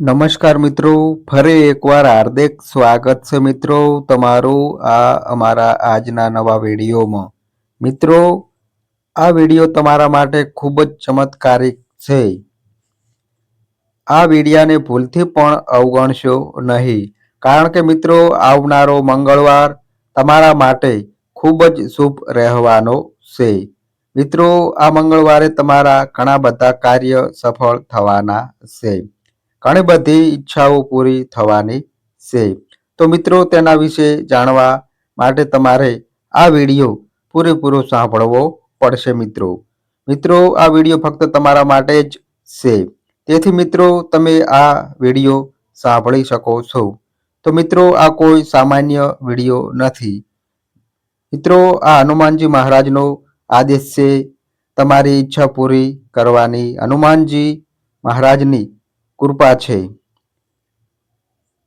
નમસ્કાર મિત્રો, ફરી એકવાર હાર્દિક સ્વાગત છે મિત્રો તમારું આ અમારા આજના નવા વિડીયોમાં. મિત્રો, આ વીડિયો તમારા માટે ખૂબ જ ચમત્કારિક છે. આ વિડીયાને ભૂલથી પણ અવગણશો નહીં. કારણ કે મિત્રો, આવનારો મંગળવાર તમારા માટે ખૂબ જ શુભ રહેવાનો છે. મિત્રો, આ મંગળવારે તમારા ઘણા બધા કાર્ય સફળ થવાના છે. ઘણી બધી ઈચ્છાઓ પૂરી થવાની છે. તો મિત્રો, તેના વિશે જાણવા માટે તમારે આ વીડિયો પૂરેપૂરો સાંભળવો પડશે મિત્રો. મિત્રો, આ વીડિયો ફક્ત તમારા માટે જ છે. તેથી મિત્રો, તમે આ વીડિયો સાંભળી શકો છો. તો મિત્રો, આ કોઈ સામાન્ય વીડિયો નથી. મિત્રો, આ હનુમાનજી મહારાજનો આદેશ છે. તમારી ઈચ્છા પૂરી કરવાની હનુમાનજી મહારાજની કૃપા છે.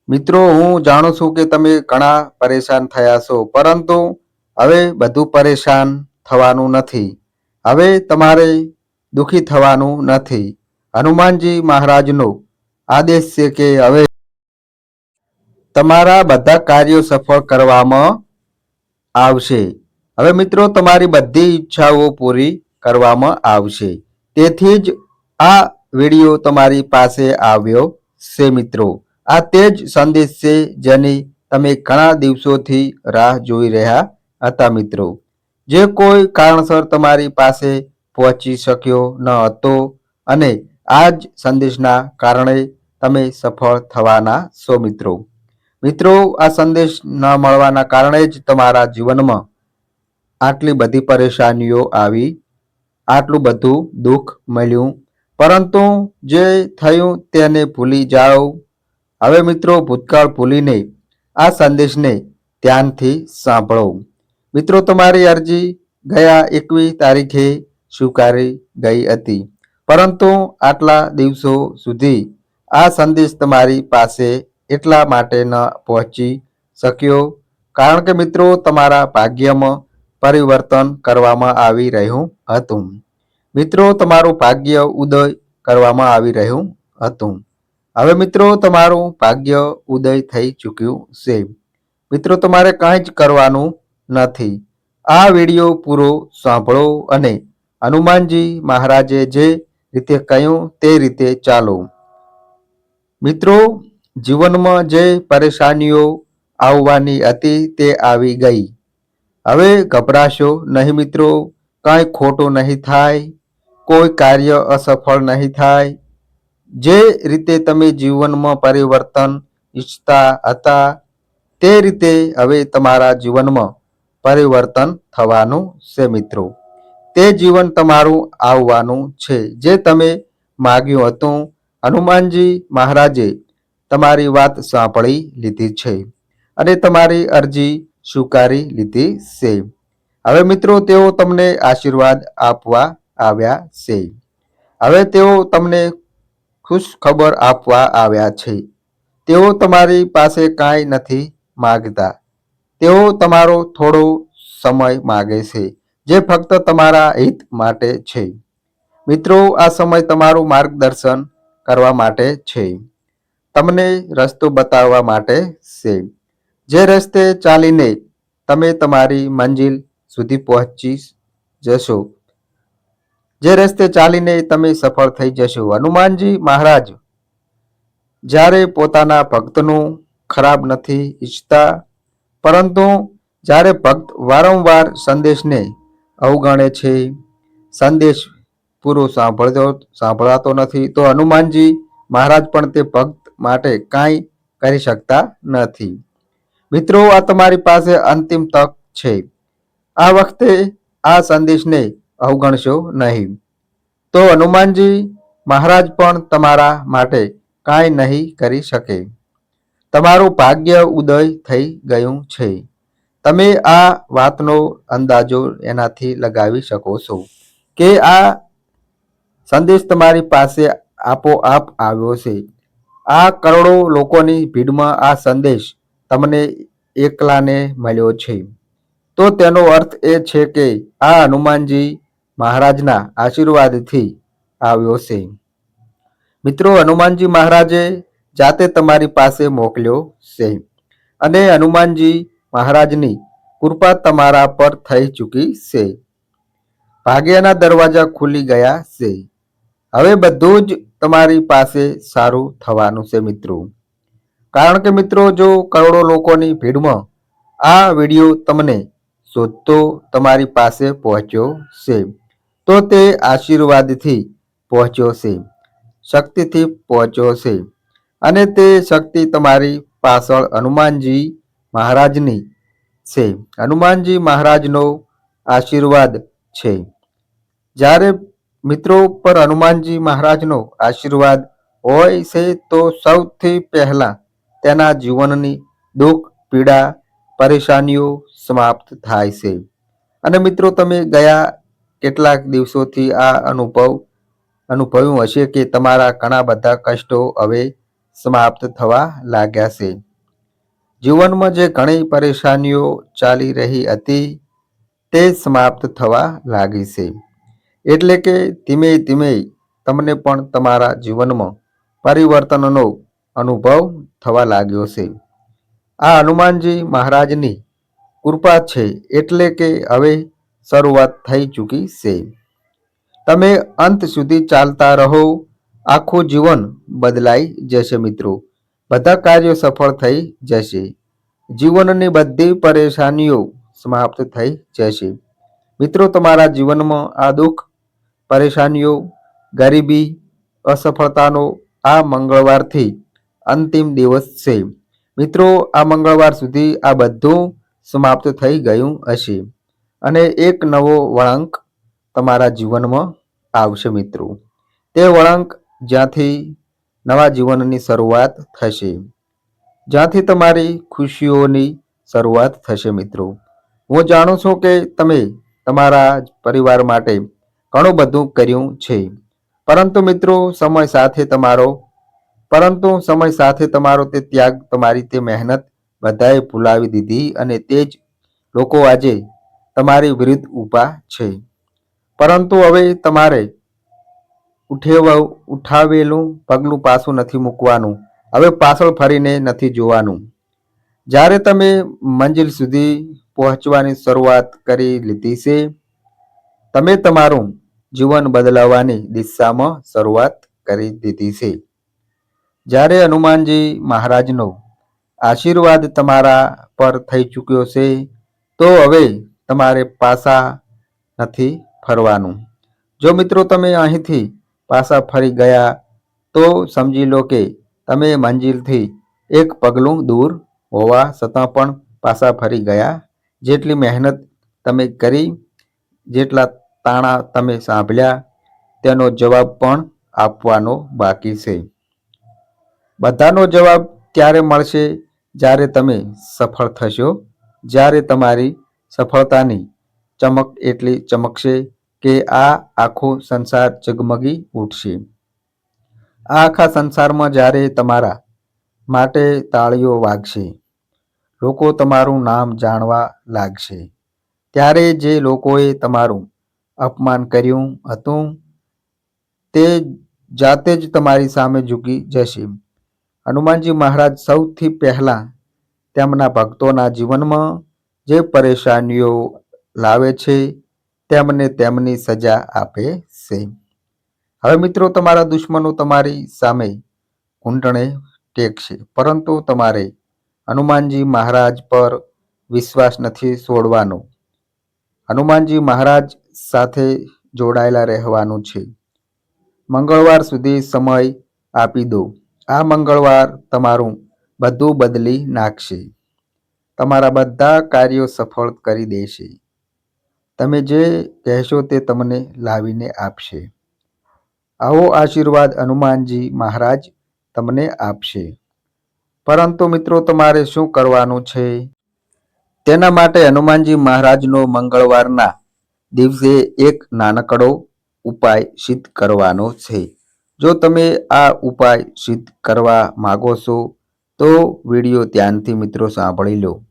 મિત્રો, હું જાણું છું કે તમે ઘણા પરેશાન થયા છો, પરંતુ હવે બધું પરેશાન થવાનું નથી. હવે તમારે દુઃખી થવાનું નથી. હનુમાનજી મહારાજનો આદેશ છે કે હવે તમારા બધા કાર્યો સફળ કરવામાં આવશે. હવે મિત્રો, તમારી બધી ઈચ્છાઓ પૂરી કરવામાં આવશે. તેથી જ આ વીડિયો તમારી પાસે આવ્યો છે મિત્રો. આ તે જ સંદેશ છે જેની તમે ઘણા દિવસોથી રાહ જોઈ રહ્યા હતા મિત્રો. જે કોઈ કારણસર તમારી પાસે પહોંચી શક્યો ન હતો અને આ જ સંદેશના કારણે તમે સફળ થવાના છો મિત્રો. મિત્રો, આ સંદેશ ન મળવાના કારણે જ તમારા જીવનમાં આટલી બધી પરેશાનીઓ આવી, આટલું બધું દુઃખ મળ્યું પરંતુ જે થયું તેને ભૂલી જાઓ. હવે મિત્રો, ભૂતકાળ ભૂલીને આ સંદેશને ધ્યાનથી સાંભળો. મિત્રો, તમારી અરજી ગયા એકવીસ તારીખે સ્વીકારી ગઈ હતી. પરંતુ આટલા દિવસો સુધી આ સંદેશ તમારી પાસે એટલા માટે ન પહોંચી શક્યો. કારણ કે મિત્રો, તમારા ભાગ્યમાં પરિવર્તન કરવામાં આવી રહ્યું હતું. મિત્રો, તમારું ભાગ્ય ઉદય કરવામાં આવી રહ્યું હતું. હવે મિત્રો, તમારું ભાગ્ય ઉદય થઈ ચૂક્યું છે. મિત્રો, તમારે કાંઈ જ કરવાનું નથી. આ વીડિયો પૂરો સાંભળો અને હનુમાનજી મહારાજે જે રીતે કહ્યું તે રીતે ચાલો. મિત્રો, જીવનમાં જે પરેશાનીઓ આવવાની હતી તે આવી ગઈ. હવે ગભરાશો નહીં મિત્રો, કાંઈ ખોટું નહીં થાય. કોઈ કાર્ય અસફળ નહીં થાય. જે રીતે તમે જીવનમાં પરિવર્તન ઈચ્છતા હતા, તે રીતે હવે તમારા જીવનમાં પરિવર્તન થવાનું છે મિત્રો. તે જીવન તમારું આવવાનું છે. જે તમે માગ્યું હતું, હનુમાનજી મહારાજે તમારી વાત સાંભળી લીધી છે અને તમારી અરજી સ્વીકારી લીધી છે. હવે મિત્રો, તેઓ તમને આશીર્વાદ આપવા આવ્યા છે. હવે તેઓ તમને ખુશ ખબર આપવા આવ્યા છે. તેઓ તમારી પાસે કાંઈ નથી માગતા. તેઓ તમારો થોડો સમય માગે છે, જે ફક્ત તમારા હિત માટે છે. મિત્રો, આ સમય તમારું માર્ગદર્શન કરવા માટે છે. તમને રસ્તો બતાવવા માટે છે. જે રસ્તે ચાલીને તમે તમારી મંજિલ સુધી પહોંચી જશો. જે રસ્તે ચાલીને તમે સફળ થઈ જશો. હનુમાનજી મહારાજ, જ્યારે પોતાના ભક્તનું ખરાબ નથી ઈચ્છતા, પરંતુ જ્યારે ભક્ત વારંવાર સંદેશને અવગણે છે, સંદેશ પૂરો સાંભળતો, સાંભળાતો નથી, તો હનુમાનજી મહારાજ પણ તે ભક્ત માટે કાંઈ કરી શકતા નથી. મિત્રો, આ તમારી પાસે અંતિમ તક છે. આ વખતે આ સંદેશને અવગણશો નહીં. તો હનુમાનજી, મહારાજ પણ તમારા માટે કાંઈ નહીં કરી શકે. તમારું ભાગ્ય ઉદય થઈ ગયું છે. તમે આ વાતનો અંદાજો એનાથી લગાવી શકો છો કે આ સંદેશ તમારી પાસે આપોઆપ આવ્યો છે. આ કરોડો લોકોની ભીડમાં આ સંદેશ તમને એકલાને મળ્યો છે. તો તેનો અર્થ એ છે કે આ હનુમાનજી મહારાજના આશીર્વાદથી આવ્યો છે મિત્રો, હનુમાનજી મહારાજે જાતે તમારી પાસે મોકલ્યો છે અને હનુમાનજી મહારાજની કૃપા તમારા પર થઈ ચૂકી છે. ભાગ્યના દરવાજા ખુલી ગયા છે. હવે બધું જ તમારી પાસે સારું થવાનું છે મિત્રો. કારણ કે મિત્રો, જો કરોડો લોકોની ભીડમાં આ વીડિયો તમને શોધતો તમારી પાસે પહોંચ્યો છે. તો તે આશીર્વાદથી પહોંચ્યો છે શક્તિથી પહોંચ્યો છે અને તે શક્તિ તમારી પાછળ હનુમાનજી મહારાજની છે. હનુમાનજી મહારાજનો આશીર્વાદ છે. જ્યારે મિત્રો પર હનુમાનજી મહારાજનો આશીર્વાદ હોય છે, તો સૌથી પહેલા તેના જીવનની દુઃખ, પીડા, પરેશાનીઓ સમાપ્ત થાય છે. અને મિત્રો, તમે ગયા કેટલાક દિવસોથી આ અનુભવ અનુભવ્યું હશે કે તમારા ઘણા બધા કષ્ટો હવે સમાપ્ત થવા લાગ્યા છે. જીવનમાં જે ઘણી પરેશાનીઓ ચાલી રહી હતી, તે સમાપ્ત થવા લાગી છે. એટલે કે ધીમે ધીમે તમને પણ તમારા જીવનમાં પરિવર્તનનો અનુભવ થવા લાગ્યો છે. આ હનુમાનજી મહારાજની કૃપા છે એટલે કે હવે શરૂઆત થઈ ચૂકી છે. તમે અંત સુધી ચાલતા રહો. આખું જીવન બદલાઈ જશે મિત્રો. બધા કાર્યો સફળ થઈ જશે. જીવનની બધી પરેશાનીઓ સમાપ્ત થઈ જશે. મિત્રો, તમારા જીવનમાં આ દુઃખ, પરેશાનીઓ, ગરીબી, અસફળતાનો આ મંગળવારથી અંતિમ દિવસ છે. મિત્રો, આ મંગળવાર સુધી આ બધું સમાપ્ત થઈ ગયું હશે. અને એક નવો વળાંક તમારા જીવનમાં આવશે મિત્રો. તે વળાંક જ્યાંથી નવા જીવનની શરૂઆત થશે. જ્યાંથી તમારી ખુશીઓની શરૂઆત થશે મિત્રો. હું જાણું છું કે તમે તમારા પરિવાર માટે ઘણું બધું કર્યું છે. પરંતુ મિત્રો, સમય સાથે તમારો, પરંતુ સમય સાથે તમારો તે ત્યાગ, તમારી તે મહેનત બધાએ ભૂલાવી દીધી અને તે જ લોકો આજે તમારી વિરુદ્ધ ઊભા છે. પરંતુ હવે તમારે ઉઠેવ, ઉઠાવેલું પગલું પાછું નથી મૂકવાનું. હવે પાછળ ફરીને નથી જોવાનું. જ્યારે તમે મંજિલ સુધી પહોંચવાની શરૂઆત કરી લીધી છે, તમે તમારું જીવન બદલાવવાની દિશામાં શરૂઆત કરી દીધી છે. જ્યારે હનુમાનજી મહારાજનો આશીર્વાદ તમારા પર થઈ ચૂક્યો છે, તો હવે તમારે પાસા નથી ફરવાનું. જો મિત્રો તમે અહીંથી પાસા ફરી ગયા, તો સમજી લો કે તમે મંજિલથી એક પગલું દૂર હોવા છતાં પણ પાસા ફરી ગયા. જેટલી મહેનત તમે કરી, જેટલા તાણા તમે સાંભળ્યા, તેનો જવાબ પણ આપવાનો બાકી છે. બધાનો જવાબ ત્યારે મળશે જ્યારે તમે સફળ થશો, જ્યારે તમારી સફળતાની ચમક એટલી ચમકશે કે આ આખો સંસાર ઝગમગી ઉઠશે. આ આખા સંસારમાં જ્યારે તમારા માટે તાળીઓ વાગશે, લોકો તમારું નામ જાણવા લાગશે. ત્યારે જે લોકોએ તમારું અપમાન કર્યું હતું, તે જાતે જ તમારી સામે ઝૂકી જશે. હનુમાનજી મહારાજ સૌથી પહેલાં તેમના ભક્તોના જીવનમાં જે પરેશાનીઓ લાવે છે, તેમને તેમની સજા આપે છે. હવે મિત્રો, તમારા દુશ્મનો તમારી સામે ઘૂંટણે ટેકશે, પરંતુ તમારે હનુમાનજી મહારાજ પર વિશ્વાસ નથી છોડવાનો. હનુમાનજી મહારાજ સાથે જોડાયેલા રહેવાનું છે. મંગળવાર સુધી સમય આપી દો. આ મંગળવાર તમારું બધું બદલી નાખશે. તમારા બધા કાર્યો સફળ કરી દેશે. તમે જે કહેશો તે તમને લાવીને આપશે. આવો આશીર્વાદ હનુમાનજી મહારાજ તમને આપશે. પરંતુ મિત્રો, તમારે શું કરવાનું છે? તેના માટે હનુમાનજી મહારાજનો મંગળવારના દિવસે એક નાનકડો ઉપાય સિદ્ધ કરવાનો છે. જો તમે આ ઉપાય સિદ્ધ કરવા માગો છો, તો વીડિયો ધ્યાનથી મિત્રો સાંભળી લો.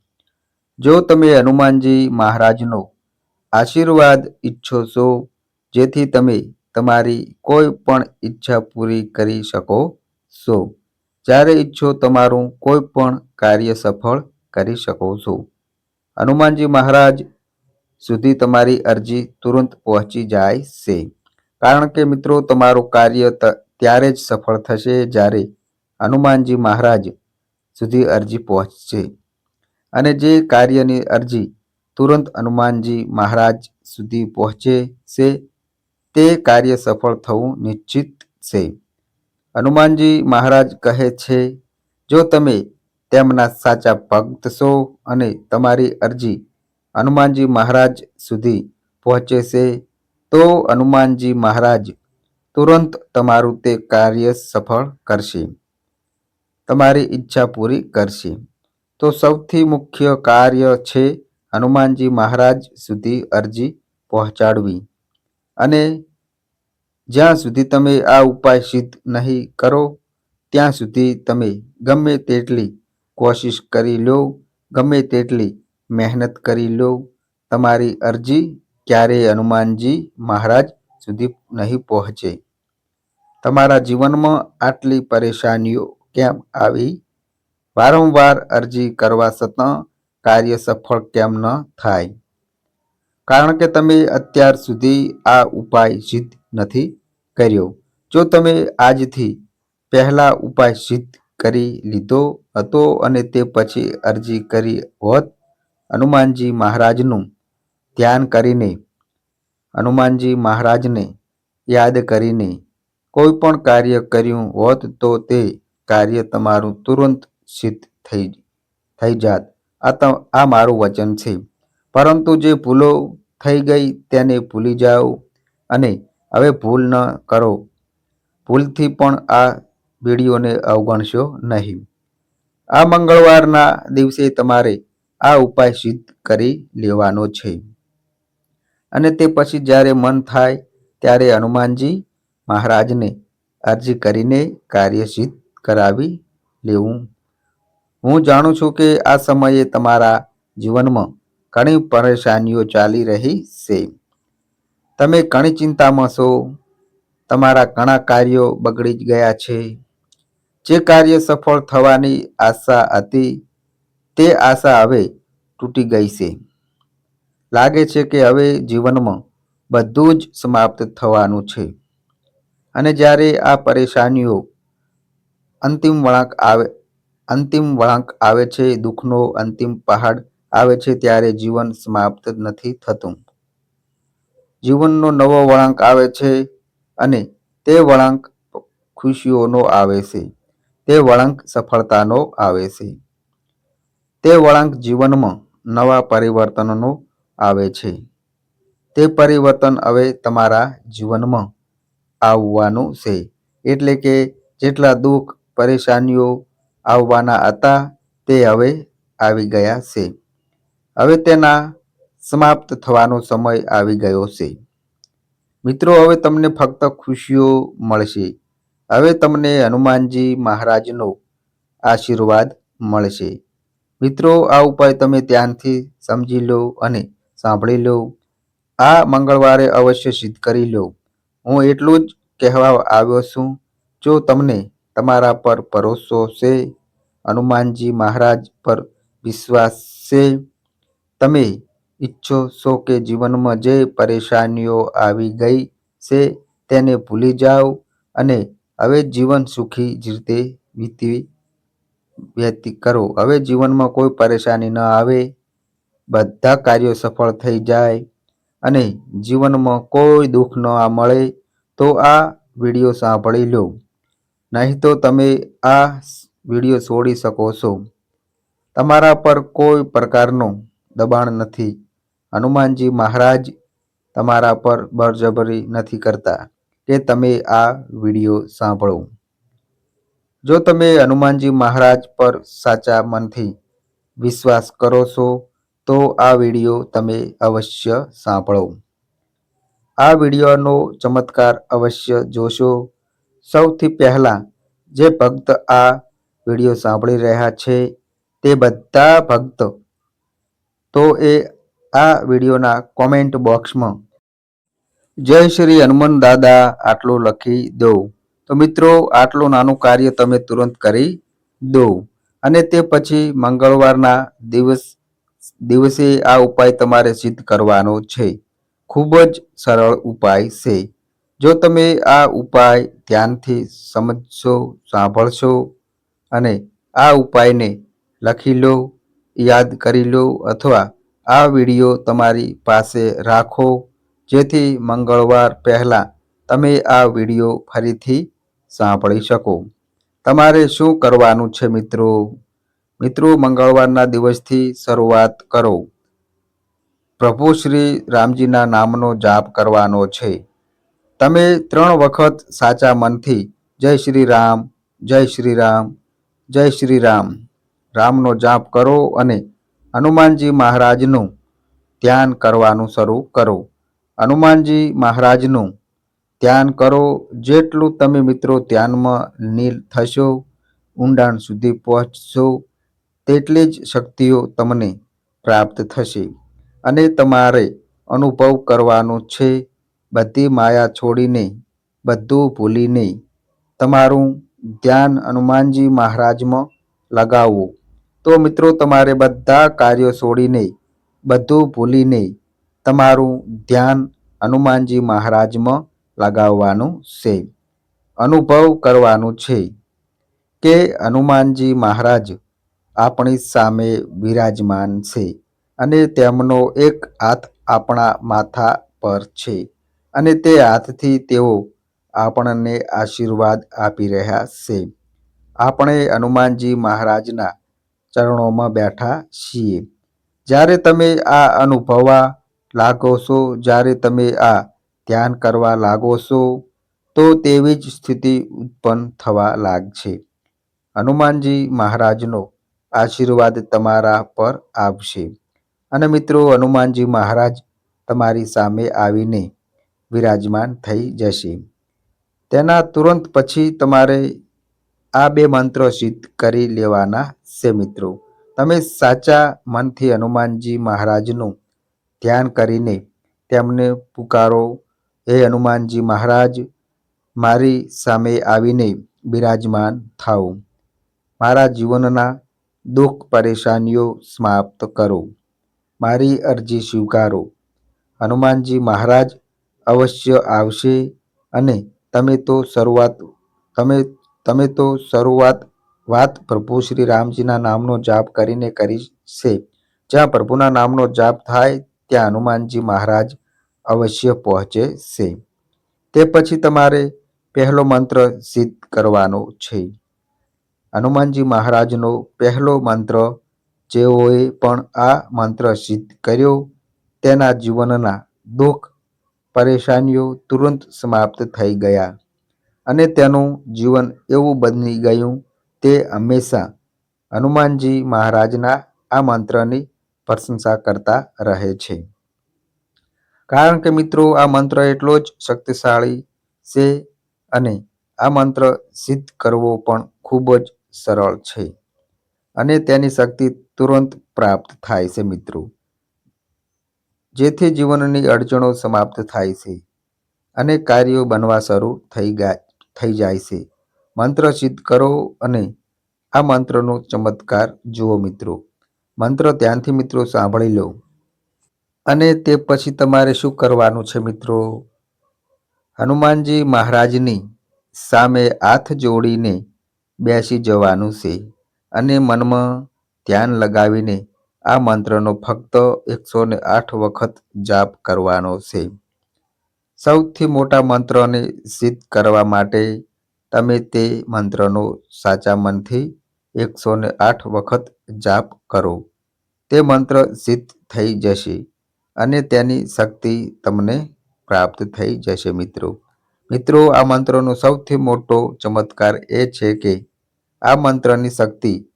જો તમે હનુમાનજી મહારાજનો આશીર્વાદ ઈચ્છો છો, જેથી તમે તમારી કોઈ પણ ઈચ્છા પૂરી કરી શકો છો. જ્યારે ઈચ્છો તમારું કોઈ પણ કાર્ય સફળ કરી શકો છો. હનુમાનજી મહારાજ સુધી તમારી અરજી તુરંત પહોંચી જાય છે. કારણ કે મિત્રો, તમારું કાર્ય ત્યારે જ સફળ થશે જ્યારે હનુમાનજી મહારાજ સુધી અરજી પહોંચશે. અને જે કાર્યની અરજી તુરંત હનુમાનજી મહારાજ સુધી પહોંચે છે, તે કાર્ય સફળ થવું નિશ્ચિત છે. હનુમાનજી મહારાજ કહે છે, જો તમે તેમના સાચા ભક્ત છો અને તમારી અરજી હનુમાનજી મહારાજ સુધી પહોંચે છે, તો હનુમાનજી મહારાજ તુરંત તમારું તે કાર્ય સફળ કરશે. તમારી ઈચ્છા પૂરી કરશે. તો સૌથી મુખ્ય કાર્ય છે હનુમાનજી મહારાજ સુધી અરજી પહોંચાડવી. અને જ્યાં સુધી તમે આ ઉપાય સિદ્ધ નહીં કરો, ત્યાં સુધી તમે ગમે તેટલી કોશિશ કરી લો, ગમે તેટલી મહેનત કરી લો, તમારી અરજી ક્યારેય હનુમાનજી મહારાજ સુધી નહીં પહોંચે. તમારા જીવનમાં આટલી પરેશાનીઓ કેમ આવી? વારંવાર અરજી કરવા છતાં કાર્ય સફળ કેમ ન થાય? કારણ કે તમે અત્યાર સુધી આ ઉપાય સિદ્ધ નથી કર્યો. જો તમે આજથી પહેલા ઉપાય સિદ્ધ કરી લીધો હતો અને તે પછી અરજી કરી હોત, હનુમાનજી મહારાજનું ધ્યાન કરીને, હનુમાનજી મહારાજને યાદ કરીને કોઈ પણ કાર્ય કર્યું હોત તો તે કાર્ય તમારું તુરંત સિદ્ધ થઈ થઈ જાત. આ ત- આ મારું વચન છે. પરંતુ જે ભૂલો થઈ ગઈ તેને ભૂલી જાઓ અને હવે ભૂલ ન કરો. ભૂલથી પણ આ વિડીયોને અવગણશો નહીં. આ મંગળવારના દિવસે તમારે આ ઉપાય સિદ્ધ કરી લેવાનો છે. અને તે પછી જ્યારે મન થાય ત્યારે હનુમાનજી મહારાજને અરજી કરીને કાર્ય સિદ્ધ કરાવી લેવું. હું જાણું છું કે આ સમયે તમારા જીવનમાં ઘણી પરેશાનીઓ ચાલી રહી છે. તમે ઘણી ચિંતામાં છો. તમારા ઘણા કાર્યો બગડી ગયા છે. જે કાર્ય સફળ થવાની આશા હતી, તે આશા હવે તૂટી ગઈ છે. લાગે છે કે હવે જીવનમાં બધું જ સમાપ્ત થવાનું છે. અને જ્યારે આ પરેશાનીઓ અંતિમ વળાંક આવે અંતિમ વળાંક આવે છે, દુઃખનો અંતિમ પહાડ આવે છે ત્યારે જીવન સમાપ્ત નથી થતું. જીવનનો નવો વળાંક આવે છે અને તે વળાંક ખુશીઓનો આવે છે. તે વળાંક સફળતાનો આવે છે. તે વળાંક જીવનમાં નવા પરિવર્તનનો આવે છે. તે પરિવર્તન હવે તમારા જીવનમાં આવવાનું છે. એટલે કે જેટલા દુઃખ, પરેશાનીઓ આવવાના હતા તે હવે આવી ગયા છે. હવે તેના સમાપ્ત થવાનો સમય આવી ગયો છે. મિત્રો, હવે તમને ફક્ત ખુશીઓ મળશે. હવે તમને હનુમાનજી મહારાજનો આશીર્વાદ મળશે. મિત્રો, આ ઉપાય તમે ધ્યાનથી સમજી લો અને સાંભળી લો. આ મંગળવારે અવશ્ય સિદ્ધ કરી લો. હું એટલું જ કહેવા આવ્યો છું. જો તમને તમારા પર ભરોસો છે. હનુમાનજી મહારાજ પર વિશ્વાસ છે. તમે ઈચ્છો છો કે જીવનમાં જે પરેશાનીઓ આવી ગઈ છે તેને ભૂલી જાઓ અને હવે જીવન સુખી રીતે વીતી વ્યતીત કરો. હવે જીવનમાં કોઈ પરેશાની ન આવે. બધા કાર્યો સફળ થઈ જાય અને જીવનમાં કોઈ દુઃખ ન મળે તો આ વીડિયો સાંભળી લો. નહીં તો તમે આ વીડિયો છોડી શકો છો. તમારા પર કોઈ પ્રકારનું દબાણ નથી. હનુમાનજી મહારાજ તમારા પર બળજબરી નથી કરતા કે તમે આ વીડિયો સાંભળો. જો તમે હનુમાનજી મહારાજ પર સાચા મનથી વિશ્વાસ કરો છો, તો આ વીડિયો તમે અવશ્ય સાંભળો. આ વિડીયોનો ચમત્કાર અવશ્ય જોશો. સૌથી પહેલાં જે ભક્ત આ વીડિયો સાંભળી રહ્યા છે તે બધા ભક્ત, તો એ આ વિડીયોના કોમેન્ટ બોક્સમાં જય શ્રી હનુમાન દાદા આટલું લખી દો. તો મિત્રો, આટલું નાનું કાર્ય તમે તુરંત કરી દો. અને તે પછી મંગળવારના દિવસ, દિવસે આ ઉપાય તમારે સિદ્ધ કરવાનો છે. ખૂબ જ સરળ ઉપાય છે. જો તમે આ ઉપાય ધ્યાનથી સમજશો, સાંભળશો અને આ ઉપાયને લખી લો, યાદ કરી લો અથવા આ વીડિયો તમારી પાસે રાખો, જેથી મંગળવાર પહેલાં તમે આ વીડિયો ફરીથી સાંભળી શકો. તમારે શું કરવાનું છે મિત્રો? મિત્રો, મંગળવારના દિવસથી શરૂઆત કરો. પ્રભુ શ્રી રામજીના નામનો જાપ કરવાનો છે. તમે ત્રણ વખત સાચા મનથી જય શ્રી રામ, જય શ્રી રામ, જય શ્રી રામ. રામનો જાપ કરો અને હનુમાનજી મહારાજનું ધ્યાન કરવાનું શરૂ કરો. હનુમાનજી મહારાજનું ધ્યાન કરો. જેટલું તમે મિત્રો ધ્યાનમાં નીલ થશો, ઊંડાણ સુધી પહોંચશો, તેટલી જ શક્તિઓ તમને પ્રાપ્ત થશે. અને તમારે અનુભવ કરવાનો છે. બધી માયા છોડીને બધું ભૂલીને તમારું ધ્યાન હનુમાનજી મહારાજમાં લગાવવું. તો મિત્રો, તમારે બધા કાર્યો છોડીને બધું ભૂલીને તમારું ધ્યાન હનુમાનજી મહારાજમાં લગાવવાનું છે. અનુભવ કરવાનું છે કે હનુમાનજી મહારાજ આપણી સામે બિરાજમાન છે અને તેમનો એક હાથ આપણા માથા પર છે. અને તે હાથથી તેઓ આપણને આશીર્વાદ આપી રહ્યા છે. આપણે હનુમાનજી મહારાજના ચરણોમાં બેઠા છીએ. જ્યારે તમે આ અનુભવવા લાગો છો, જ્યારે તમે આ ધ્યાન કરવા લાગો છો, તો તેવી જ સ્થિતિ ઉત્પન્ન થવા લાગશે. હનુમાનજી મહારાજનો આશીર્વાદ તમારા પર આવશે. અને મિત્રો, હનુમાનજી મહારાજ તમારી સામે આવીને વિરાજમાન થઈ જશે. તેના તુરંત પછી તમારે આ બે મંત્રો સિદ્ધ કરી લેવાના છે મિત્રો. તમે સાચા મનથી હનુમાનજી મહારાજનું ધ્યાન કરીને તેમને પુકારો. હે હનુમાનજી મહારાજ, મારી સામે આવીને બિરાજમાન થાઓ. મારા જીવનના દુઃખ પરેશાનીઓ સમાપ્ત કરો. મારી અરજી સ્વીકારો. હનુમાનજી મહારાજ અવશ્ય આવશે અને તમે તો શરૂઆત, તમે તમે તો શરૂઆત વાત પ્રભુ શ્રી રામજીના નામનો જાપ કરીને કરી છે. જ્યાં પ્રભુના નામનો જાપ થાય, ત્યાં હનુમાનજી મહારાજ અવશ્ય પહોંચે છે. તે પછી તમારે પહેલો મંત્ર સિદ્ધ કરવાનો છે. હનુમાનજી મહારાજનો પહેલો મંત્ર, જેઓએ પણ આ મંત્ર સિદ્ધ કર્યો, તેના જીવનના દુઃખ પરેશાનીઓ તુરંત સમાપ્ત થઈ ગયા અને તેનું જીવન એવું બની ગયું તે હંમેશા હનુમાનજી મહારાજના આ મંત્રની પ્રશંસા કરતા રહે છે. કારણ કે મિત્રો, આ મંત્ર એટલો જ શક્તિશાળી છે અને આ મંત્ર સિદ્ધ કરવો પણ ખૂબ જ સરળ છે અને તેની શક્તિ તુરંત પ્રાપ્ત થાય છે મિત્રો. જેથી જીવનની અડચણો સમાપ્ત થાય છે અને કાર્યો બનવા શરૂ થઈ ગયા, થઈ જાય છે. મંત્ર સિદ્ધ કરો અને આ મંત્રનો ચમત્કાર જુઓ મિત્રો. મંત્ર ધ્યાનથી મિત્રો સાંભળી લો. અને તે પછી તમારે શું કરવાનું છે મિત્રો? હનુમાનજી મહારાજની સામે હાથ જોડીને બેસી જવાનું છે અને મનમાં ધ્યાન લગાવીને આ મંત્રનો ફક્ત એકસો ને આઠ વખત જાપ કરવાનો છે. સૌથી મોટા મંત્રને સિદ્ધ કરવા માટે તમે તે મંત્રનો સાચા મનથી એકસો ને આઠ વખત જાપ કરો. તે મંત્ર સિદ્ધ થઈ જશે અને તેની શક્તિ તમને પ્રાપ્ત થઈ જશે મિત્રો. મિત્રો, આ મંત્રનો સૌથી મોટો ચમત્કાર એ છે કે આ મંત્રની શક્તિ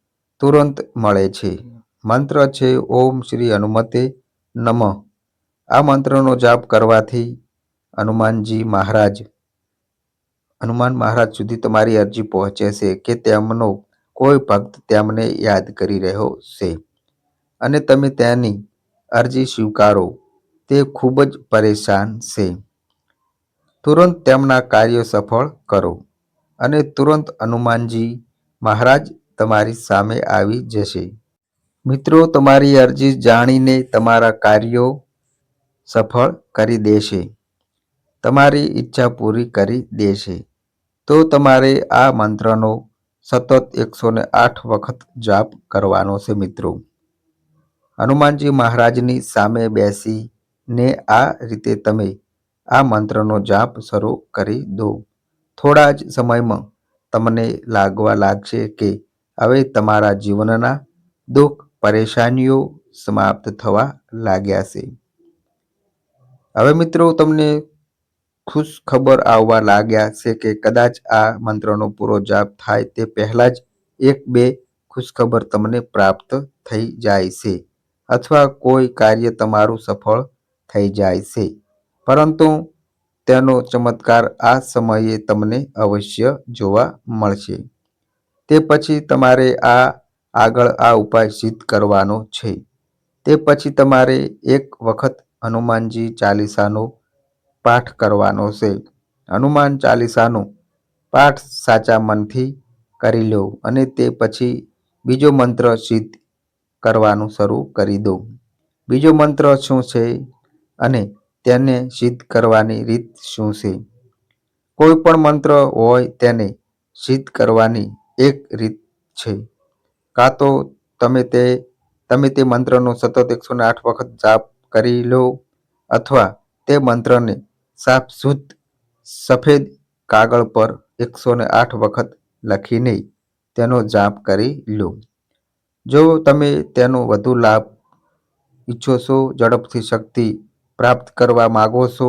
તુરંત મળે છે. મંત્ર છે, ઓમ શ્રી હનુમતે નમઃ. આ મંત્રનો જાપ કરવાથી હનુમાનજી મહારાજ, હનુમાન મહારાજ સુધી તમારી અરજી પહોંચે છે કે તેમનો કોઈ ભક્ત તેમને યાદ કરી રહ્યો છે. અને તમે તેની અરજી સ્વીકારો, તે ખૂબ જ પરેશાન છે. તુરંત તેમના કાર્યો સફળ કરો અને તુરંત હનુમાનજી મહારાજ તમારી સામે આવી જશે. મિત્રો, તમારી અરજી જાણીને તમારા કાર્યો સફળ કરી દેશે. તમારી ઈચ્છા પૂરી કરી દેશે. તો તમારે આ મંત્રનો સતત એકસો ને આઠ વખત જાપ કરવાનો છે, મિત્રો. હનુમાનજી મહારાજની સામે બેસીને આ રીતે તમે આ મંત્રનો જાપ શરૂ કરી દો. થોડા જ સમયમાં તમને લાગવા લાગશે કે હવે તમારા જીવનના દુઃખ પરેશાનીઓ સમાપ્ત થવા લાગ્યા છે. હવે મિત્રો તમને ખુશ ખબર આવવા લાગ્યા છે કે કદાચ આ મંત્રનો પૂરો જાપ થાય તે પહેલા જ એક બે ખુશખબર તમને પ્રાપ્ત થઈ જાય છે અથવા કોઈ કાર્ય તમારું સફળ થઈ જાય છે. પરંતુ તેનો ચમત્કાર આ સમયે તમને અવશ્ય જોવા મળશે. તે પછી તમારે આ આગળ આ ઉપાય સિદ્ધ કરવાનો છે. તે પછી તમારે એક વખત હનુમાનજી ચાલીસાનો પાઠ કરવાનો છે. હનુમાન ચાલીસાનો પાઠ સાચા મનથી કરી લો અને તે પછી બીજો મંત્ર સિદ્ધ કરવાનું શરૂ કરી દો. બીજો મંત્ર શું છે અને તેને સિદ્ધ કરવાની રીત શું છે? કોઈ પણ મંત્ર હોય તેને સિદ્ધ કરવાની એક રીત છે. કાં તો તમે તે તમે તે મંત્રનો સતત એકસો ને આઠ વખત જાપ કરી લો અથવા તે મંત્રને સાફ શુદ્ધ સફેદ કાગળ પર એકસો ને આઠ વખત લખીને તેનો જાપ કરી લો. જો તમે તેનો વધુ લાભ ઈચ્છો છો, ઝડપથી શક્તિ પ્રાપ્ત કરવા માગો છો,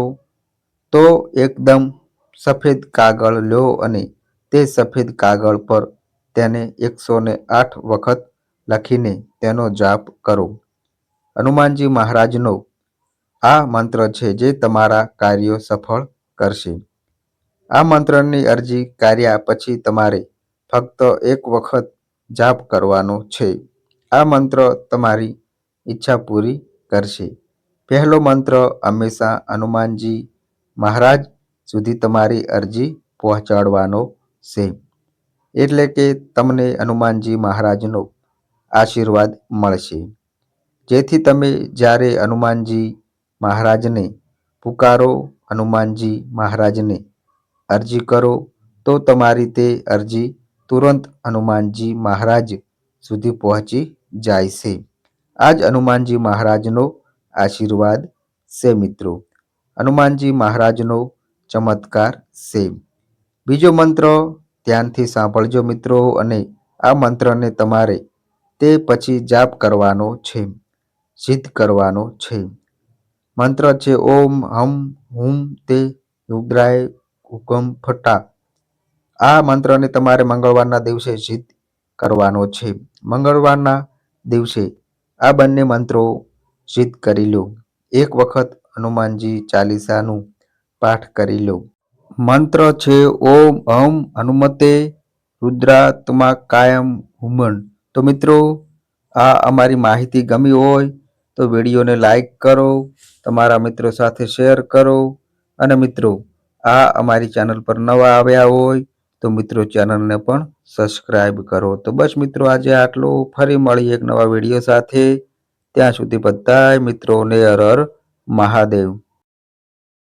તો એકદમ સફેદ કાગળ લો અને તે સફેદ કાગળ પર તેને એકસો ને આઠ વખત લખીને તેનો જાપ કરો. હનુમાનજી મહારાજનો આ મંત્ર છે જે તમારા કાર્યો સફળ કરશે. આ મંત્રની અરજી કર્યા પછી તમારે ફક્ત એક વખત જાપ કરવાનો છે. આ મંત્ર તમારી ઈચ્છા પૂરી કરશે. પહેલો મંત્ર હંમેશા હનુમાનજી મહારાજ સુધી તમારી અરજી પહોંચાડવાનો છે. એટલે કે તમને હનુમાનજી મહારાજનો આશીર્વાદ મળશે. જેથી તમે જ્યારે હનુમાનજી મહારાજને પુકારો, હનુમાનજી મહારાજને અરજી કરો, તો તમારી તે અરજી તુરંત હનુમાનજી મહારાજ સુધી પહોંચી જાય છે. આ જ હનુમાનજી મહારાજનો આશીર્વાદ છે મિત્રો. હનુમાનજી મહારાજનો ચમત્કાર છે. બીજો મંત્ર ધ્યાનથી સાંભળજો મિત્રો અને આ મંત્રને તમારે તે પછી જાપ કરવાનો છે સિદ્ધ કરવાનો છે. મંત્ર છે, ઓમ, હમ, હુમ, તે રુદ્રાય, હુકમ, ફટા. આ મંત્રને તમારે મંગળવારના દિવસે સિદ્ધ કરવાનો છે. મંગળવારના દિવસે આ બંને મંત્રો સિદ્ધ કરી લો. એક વખત હનુમાનજી ચાલીસાનું પાઠ કરી લો. મંત્ર છે, ઓમ, હમ, હનુમતે, રુદ્રાત્મા, કાયમ હુમન તો મિત્રો, આ અમારી માહિતી ગમી હોય તો વિડીયોને લાઈક કરો, તમારા મિત્રો સાથે શેર કરો. અને મિત્રો, આ અમારી ચેનલ પર નવા આવ્યા હોય તો મિત્રો ચેનલને પણ સબસ્ક્રાઈબ કરો. તો બસ મિત્રો, આજે આટલું. ફરી મળી એક નવા વીડિયો સાથે. ત્યાં સુધી બધાય મિત્રોને હર મહાદેવ.